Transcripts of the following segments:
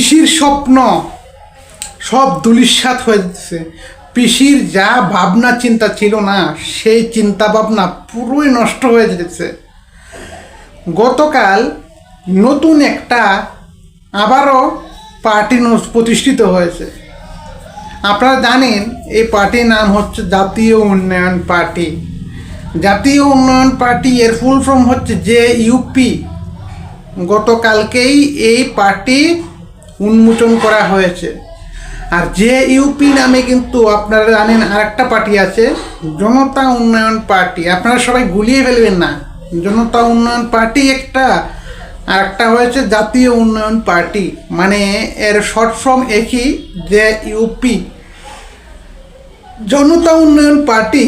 পিসির স্বপ্ন। সব দুলিশ্বাত হয়ে যাচ্ছে পিসির যা ভাবনা চিন্তা ছিল না, সেই চিন্তা ভাবনা পুরোই নষ্ট হয়ে যেতেছে গতকাল নতুন একটা আবারও পার্টি প্রতিষ্ঠিত হয়েছে। আপনারা জানেন, এই পার্টির নাম হচ্ছে জাতীয় উন্নয়ন পার্টি। জাতীয় উন্নয়ন পার্টি এর ফুল ফর্ম হচ্ছে যে ইউপি গতকালকেই এই পার্টি উন্মোচন করা হয়েছে। আর যে ইউপি নামে কিন্তু আপনারা জানেন আরেকটা পার্টি আছে, জনতা উন্নয়ন পার্টি। আপনারা সবাই গুলিয়ে ফেলবেন না। জনতা উন্নয়ন পার্টি একটা আর একটা হয়েছে জাতীয় উন্নয়ন পার্টি। মানে এর শর্ট ফর্ম একই যে ইউপি জনতা উন্নয়ন পার্টি,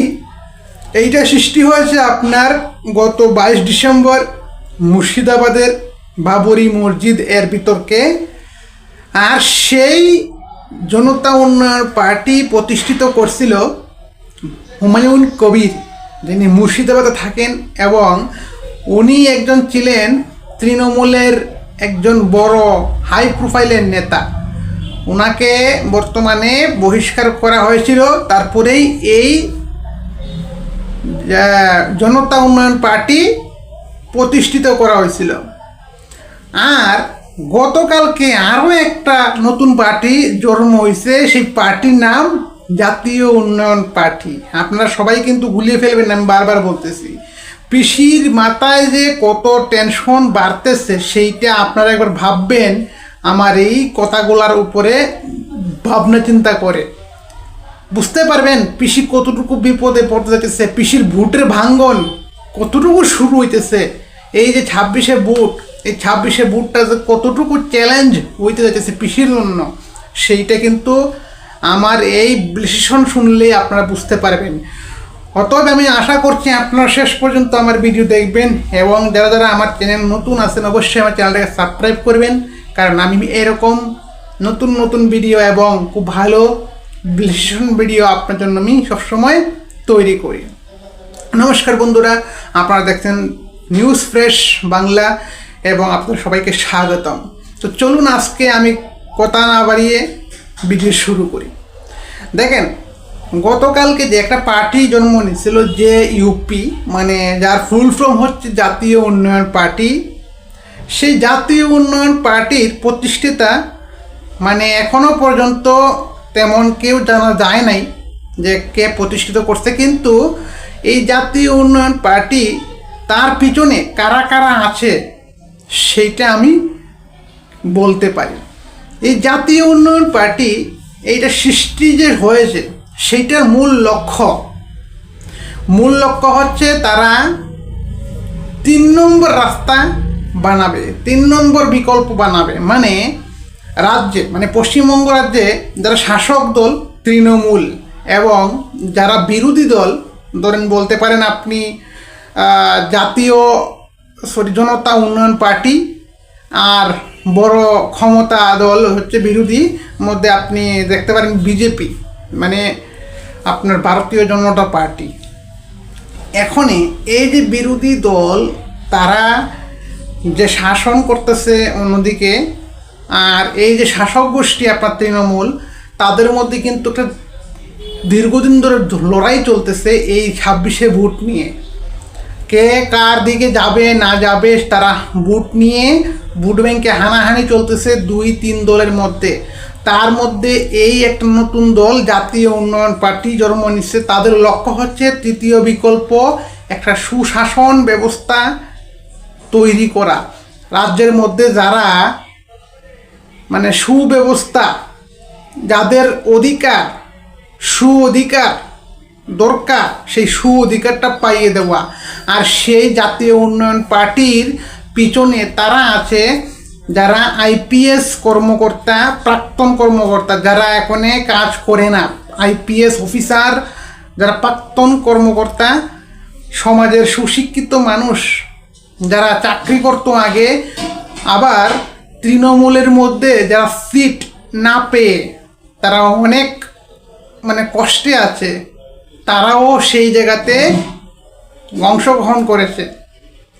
এইটা সৃষ্টি হয়েছে আপনার গত বাইশ ডিসেম্বর মুর্শিদাবাদের বাবরি মসজিদ এর বিতর্কে আর সেই জনতা উন্নয়ন পার্টি প্রতিষ্ঠিত করছিল হুমায়ুন কবির, যিনি মুর্শিদাবাদে থাকেন এবং উনি একজন ছিলেন তৃণমূলের একজন বড় হাই প্রোফাইলের নেতা। ওনাকে বর্তমানে বহিষ্কার করা হয়েছিল। তারপরেই এই জনতা উন্নয়ন পার্টি প্রতিষ্ঠিত করা হয়েছিল। আর গতকালকে আরও একটা নতুন পার্টি জন্ম হয়েছে, সেই পার্টির নাম জাতীয় উন্নয়ন পার্টি। আপনারা সবাই কিন্তু গুলিয়ে ফেলবেন, আমি বারবার বলতেছি। পিসির মাথায় যে কত টেনশন বাড়তেছে, সেইটা আপনারা একবার ভাববেন, আমার এই কথাগুলার উপরে ভাবনা চিন্তা করে। বুঝতে পারবেন, পিসি কতটুকু বিপদে পড়তে যাইতেছে পিসির বুটের ভাঙ্গন কতটুকু শুরু হইতেছে, এই যে ছাব্বিশে বুট এই ছাব্বিশে বুটটা যে কতটুকু চ্যালেঞ্জ হইতে যাচ্ছে পিসির জন্য, সেইটা কিন্তু আমার এই বিশ্লেষণ শুনলে আপনারা বুঝতে পারবেন। অতএব আমি আশা করছি আপনারা শেষ পর্যন্ত আমার ভিডিও দেখবেন এবং যারা যারা আমার চ্যানেল নতুন আছেন, অবশ্যই আমার চ্যানেলটাকে সাবস্ক্রাইব করবেন, কারণ আমি এরকম নতুন নতুন ভিডিও এবং খুব ভালো বিশ্লেষণ ভিডিও আপনার জন্য আমি সবসময় তৈরি করি। নমস্কার বন্ধুরা, আপনারা দেখছেন নিউজ ফ্রেশ বাংলা এবং আপনাদের সবাইকে স্বাগতম। তো চলুন আজকে আমি কথা না বাড়িয়ে ভিডিও শুরু করি। দেখেন, গতকালকে যে একটা পার্টি জন্ম নিয়েছিল যে ইউপি মানে যার ফুল ফর্ম হচ্ছে জাতীয় উন্নয়ন পার্টি সেই জাতীয় উন্নয়ন পার্টির প্রতিষ্ঠিতা মানে এখনও পর্যন্ত তেমন কেউ জানা যায় নাই যে কে প্রতিষ্ঠিত করছে, কিন্তু এই জাতীয় উন্নয়ন পার্টি তার পিছনে কারা কারা আছে সেইটা আমি বলতে পারি। এই জাতীয় উন্নয়ন পার্টি এইটা সৃষ্টি যে হয়েছে, সেইটার মূল লক্ষ্য। মূল লক্ষ্য হচ্ছে তারা তিন নম্বর রাস্তা বানাবে, তিন নম্বর বিকল্প বানাবে। মানে রাজ্যে মানে পশ্চিমবঙ্গ রাজ্যে যারা শাসক দল, তৃণমূল এবং যারা বিরোধী দল, ধরেন বলতে পারেন আপনি জাতীয় সরি জনতা উন্নয়ন পার্টি আর বড় ক্ষমতা দল হচ্ছে বিরোধী মধ্যে আপনি দেখতে পারেন বিজেপি মানে আপনার ভারতীয় জনতা পার্টি। এখনই এই যে বিরোধী দল, তারা যে শাসন করতেছে অন্যদিকে, আর এই যে শাসক গোষ্ঠী আপনার তৃণমূল, তাদের মধ্যে কিন্তু একটা দীর্ঘদিন ধরে লড়াই চলতেছে এই ছাব্বিশে ভোট নিয়ে। কে কার দিকে যাবে, না যাবে, তারা বুট নিয়ে বুট ব্যাংকে হানাহানি চলতেছে দুই, তিন দলের মধ্যে। তার মধ্যে এই একটা নতুন দল, জাতীয় উন্নয়ন পার্টি জন্ম নিচ্ছে। তাদের লক্ষ্য হচ্ছে তৃতীয় বিকল্প, একটা সুশাসন ব্যবস্থা তৈরি করা। রাজ্যের মধ্যে যারা মানে সুব্যবস্থা, যাদের অধিকার সু অধিকার দরকার, সেই সু অধিকারটা পাইয়ে দেওয়া। আর সেই জাতীয় উন্নয়ন পার্টির পিছনে তারা আছে, যারা আইপিএস কর্মকর্তা, প্রাক্তন কর্মকর্তা, যারা এখনে কাজ করে না। আইপিএস অফিসার, যারা প্রাক্তন কর্মকর্তা, সমাজের সুশিক্ষিত মানুষ, যারা চাকরি করতো আগে, আবার তৃণমূলের মধ্যে যারা সিট না পেয়ে তারা অনেক মানে কষ্টে আছে। তারাও সেই জায়গাতে অংশগ্রহণ করেছে।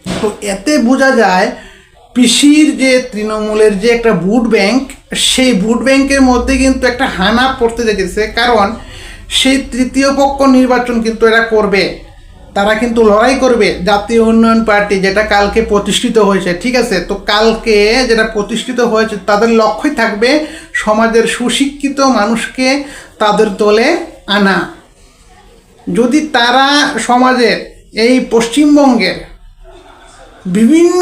তো এতে বোঝা যায়, পিসির যে তৃণমূলের যে একটা ভোট ব্যাংক, সেই ভোট ব্যাংকের মধ্যে কিন্তু একটা হানা পড়তে দেখেছে। কারণ সেই তৃতীয় পক্ষ নির্বাচন কিন্তু এরা করবে। তারা কিন্তু লড়াই করবে জাতীয় উন্নয়ন পার্টি, যেটা কালকে প্রতিষ্ঠিত হয়েছে, ঠিক আছে? তো কালকে যেটা প্রতিষ্ঠিত হয়েছে, তাদের লক্ষ্যই থাকবে সমাজের সুশিক্ষিত মানুষকে তাদের দলে আনা। যদি তারা সমাজের এই পশ্চিমবঙ্গের বিভিন্ন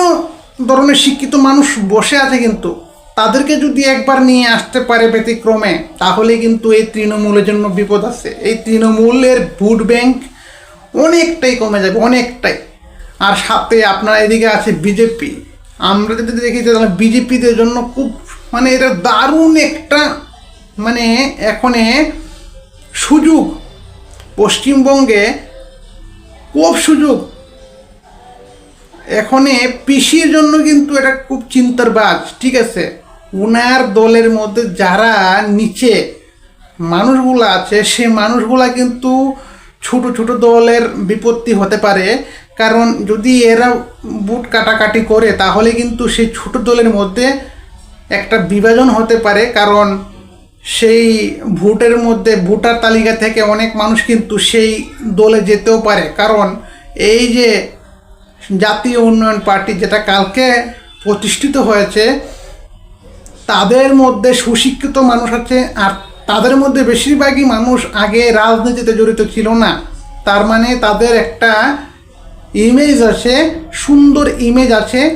ধরনের শিক্ষিত মানুষ বসে আছে কিন্তু, তাদেরকে যদি একবার নিয়ে আসতে পারে ব্যতিক্রমে, তাহলে কিন্তু এই তৃণমূলের জন্য বিপদ আছে। এই তৃণমূলের ভোট ব্যাংক অনেকটাই কমে যাবে, অনেকটাই। আর সাথে আপনার এদিকে আছে বিজেপি। আমরা যদি দেখি যে তাহলে বিজেপিদের জন্য খুব মানে এটা দারুণ একটা মানে এখনে সুযোগ পশ্চিমবঙ্গে খুব সুযোগ। এখনে পিসির জন্য কিন্তু এটা খুব চিন্তার বাজ, ঠিক আছে? উনার দলের মধ্যে যারা নিচে মানুষগুলো আছে সে মানুষগুলা কিন্তু ছোট ছোট দলের বিপত্তি হতে পারে। কারণ যদি এরা বুট কাটাকাটি করে, তাহলে কিন্তু সেই ছোট দলের মধ্যে একটা বিভাজন হতে পারে। কারণ সেই ভোটের মধ্যে, ভোটার তালিকা থেকে অনেক মানুষ কিন্তু সেই দলে যেতেও পারে। কারণ এই যে জাতীয় উন্নয়ন পার্টি যেটা কালকে প্রতিষ্ঠিত হয়েছে, তাদের মধ্যে সুশিক্ষিত মানুষ আছে, আর তাদের মধ্যে বেশিরভাগই মানুষ আগে রাজনীতিতে জড়িত ছিল না। তার মানে তাদের একটা ইমেজ আছে, সুন্দর ইমেজ আছে,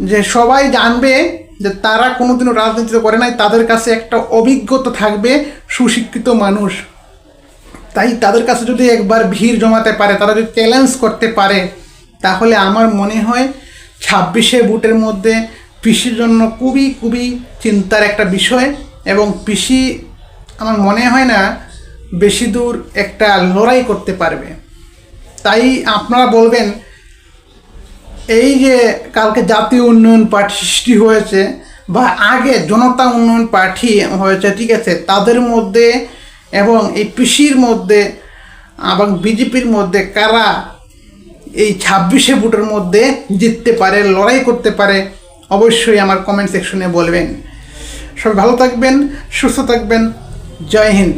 যে সবাই জানবে যে তারা কোনোদিনও রাজনীতিতে করে নাই, তাদের কাছে একটা অভিজ্ঞতা থাকবে, সুশিক্ষিত মানুষ। তাই তাদের কাছে যদি একবার ভিড় জমাতে পারে, তারা যদি চ্যালেঞ্জ করতে পারে, তাহলে আমার মনে হয় ছাব্বিশে বুটের মধ্যে পিসির জন্য খুবই খুবই চিন্তার একটা বিষয় এবং পিসি আমার মনে হয় না বেশি দূর একটা লড়াই করতে পারবে। তাই আপনারা বলবেন এই যে কালকে জাতীয় উন্নয়ন পার্টি সৃষ্টি হয়েছে বা আগে জনতা উন্নয়ন পার্টি হয়েছে, ঠিক আছে, তাদের মধ্যে এবং এই পিসির মধ্যে এবং বিজেপির মধ্যে কারা এই ছাব্বিশে ভোটের মধ্যে জিততে পারে, লড়াই করতে পারে, অবশ্যই আমার কমেন্ট সেকশনে বলবেন। সবাই ভালো থাকবেন, সুস্থ থাকবেন। জয় হিন্দ।